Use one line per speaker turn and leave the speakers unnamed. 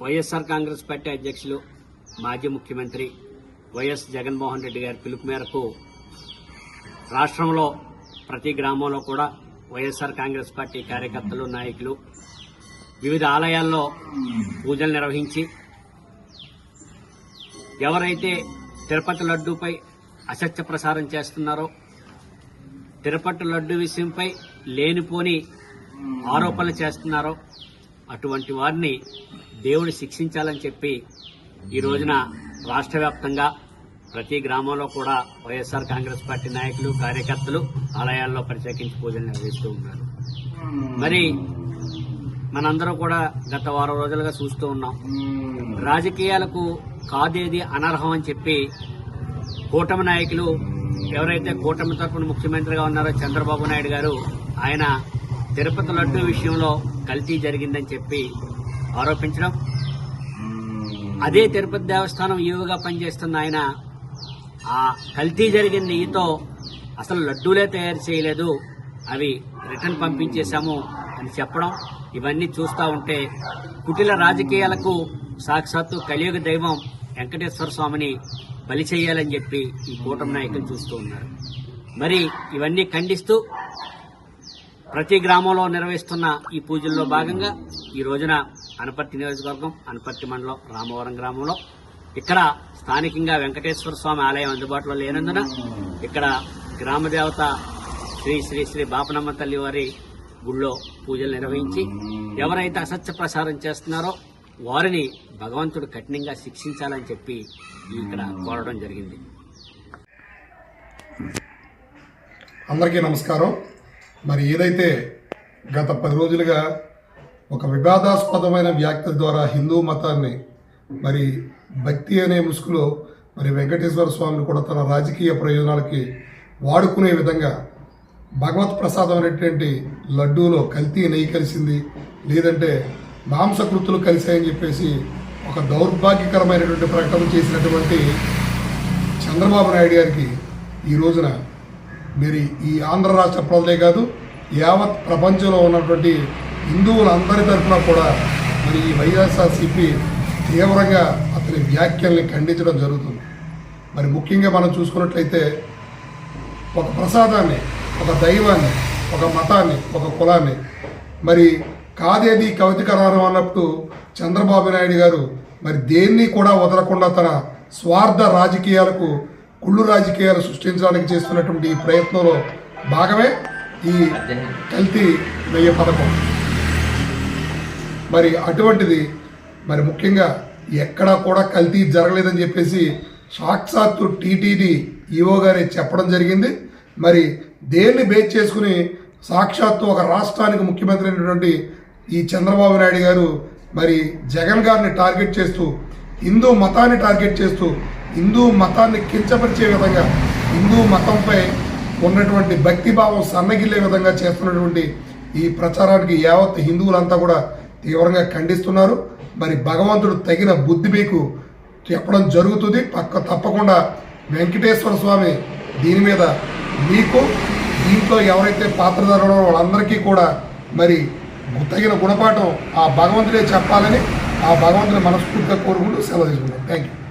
YSR Congress party అధ్యక్షులు మాజీ ముఖ్యమంత్రి వైఎస్ జగన్మోహన్ రెడ్డి గారి పిలుపు మేరకు రాష్ట్రంలో ప్రతి గ్రామంలో కూడా వైఎస్ఆర్ కాంగ్రెస్ పార్టీ కార్యకర్తలు నాయకులు వివిధ ఆలయాల్లో పూజలు నిర్వహించి ఎవరైతే తిరుపతి లడ్డూపై అసత్య ప్రసారం చేస్తున్నారో తిరుపతి లడ్డు విషయంపై లేనిపోని ఆరోపణలు చేస్తున్నారో అటువంటి వారిని దేవుడు శిక్షించాలని చెప్పి ఈ రోజున రాష్ట్ర వ్యాప్తంగా ప్రతి గ్రామంలో కూడా వైఎస్ఆర్ కాంగ్రెస్ పార్టీ నాయకులు కార్యకర్తలు ఆలయాల్లో ప్రత్యేకించి పూజలు నిర్వహిస్తూ ఉన్నారు. మరి మనందరం కూడా గత వారం రోజులుగా చూస్తూ ఉన్నాం. రాజకీయాలకు కాదేది అనర్హం అని చెప్పి కూటమి నాయకులు ఎవరైతే కూటమి తరఫున ముఖ్యమంత్రిగా ఉన్నారో చంద్రబాబు నాయుడు గారు ఆయన తిరుపతి లడ్డు విషయంలో కల్తీ జరిగిందని చెప్పి ఆరోపించడం. అదే తిరుపతి దేవస్థానం ఈవుగా పనిచేస్తున్న ఆయన ఆ కల్తీ జరిగిన నెయ్యితో అసలు లడ్డూలే తయారు చేయలేదు. అవి రిటర్న్ పంపించేశాము అని చెప్పడం. ఇవన్నీ చూస్తూ ఉంటే కుటిల రాజకీయాలకు సాక్షాత్తు కలియుగ దైవం వెంకటేశ్వర స్వామిని బలి చేయాలని చెప్పి ఈ కూటమి నాయకులు చూస్తూ ఉన్నారు. మరి ఇవన్నీ ఖండిస్తూ ప్రతి గ్రామంలో నిర్వహిస్తున్న ఈ పూజల్లో భాగంగా ఈ రోజున అనపర్తి నియోజకవర్గం అనపర్తి మండలం రామవరం గ్రామంలో ఇక్కడ స్థానికంగా వెంకటేశ్వర స్వామి ఆలయం అందుబాటులో లేనందున ఇక్కడ గ్రామ దేవత శ్రీ శ్రీ శ్రీ బాపనమ్మ తల్లి వారి గుళ్ళో పూజలు నిర్వహించి ఎవరైతే అసత్య ప్రసారం చేస్తున్నారో వారిని భగవంతుడు కఠినంగా శిక్షించాలని చెప్పి ఇక్కడ కోరడం జరిగింది.
అందరికీ నమస్కారం. మరి ఏదైతే గత పది రోజులుగా ఒక వివాదాస్పదమైన వ్యాఖ్యల ద్వారా హిందూ మతాన్ని మరి భక్తి అనే ముసుగులో మరి వెంకటేశ్వర స్వామిని కూడా తన రాజకీయ ప్రయోజనాలకి వాడుకునే విధంగా భగవత్ ప్రసాదం అనేటువంటి లడ్డూలో కల్తీ నెయ్యి కలిసింది లేదంటే మాంసకృతులు కలిశాయని చెప్పేసి ఒక దౌర్భాగ్యకరమైనటువంటి ప్రకటన చేసినటువంటి చంద్రబాబు నాయుడు గారికి ఈ రోజున మీరు ఈ ఆంధ్ర రాష్ట్ర ప్రజలే కాదు యావత్ ప్రపంచంలో ఉన్నటువంటి హిందువులందరి తరఫున కూడా మరి ఈ వైఎస్ఆర్సిపి తీవ్రంగా అతని వ్యాఖ్యల్ని ఖండించడం జరుగుతుంది. మరి ముఖ్యంగా మనం చూసుకున్నట్లయితే ఒక ప్రసాదాన్ని ఒక దైవాన్ని ఒక మతాన్ని ఒక కులాన్ని మరి కాదేది కవితకరారం అన్నప్పుడు చంద్రబాబు నాయుడు గారు మరి దేన్ని కూడా వదలకుండా తన స్వార్థ రాజకీయాలకు కుళ్ళు రాజకీయాలు సృష్టించడానికి చేస్తున్నటువంటి ఈ ప్రయత్నంలో భాగమే ఈ కల్తీ వెయ్యి పథకం. మరి అటువంటిది మరి ముఖ్యంగా ఎక్కడా కూడా కల్తీ జరగలేదని చెప్పేసి సాక్షాత్తు టీటీడీ ఈవో గారే చెప్పడం జరిగింది. మరి దేన్ని బేస్ చేసుకుని సాక్షాత్తు ఒక రాష్ట్రానికి ముఖ్యమంత్రి అయినటువంటి ఈ చంద్రబాబు నాయుడు గారు మరి జగన్ గారిని టార్గెట్ చేస్తూ హిందూ మతాన్ని టార్గెట్ చేస్తూ హిందూ మతాన్ని కించపరిచే విధంగా హిందూ మతంపై ఉన్నటువంటి భక్తిభావం సన్నగిల్లే విధంగా చేస్తున్నటువంటి ఈ ప్రచారానికి యావత్ హిందువులంతా కూడా తీవ్రంగా ఖండిస్తున్నారు. మరి భగవంతుడు తగిన బుద్ధి మీకు చెప్పడం జరుగుతుంది. పక్క తప్పకుండా వెంకటేశ్వర స్వామి దీని మీద మీకు దీంట్లో ఎవరైతే పాత్రధారులో వాళ్ళందరికీ కూడా మరి తగిన గుణపాఠం ఆ భగవంతుడే చెప్పాలని ఆ భగవంతుని మనస్ఫూర్తిగా కోరుకుంటూ సెలవు తీసుకుంటాం థ్యాంక్ యూ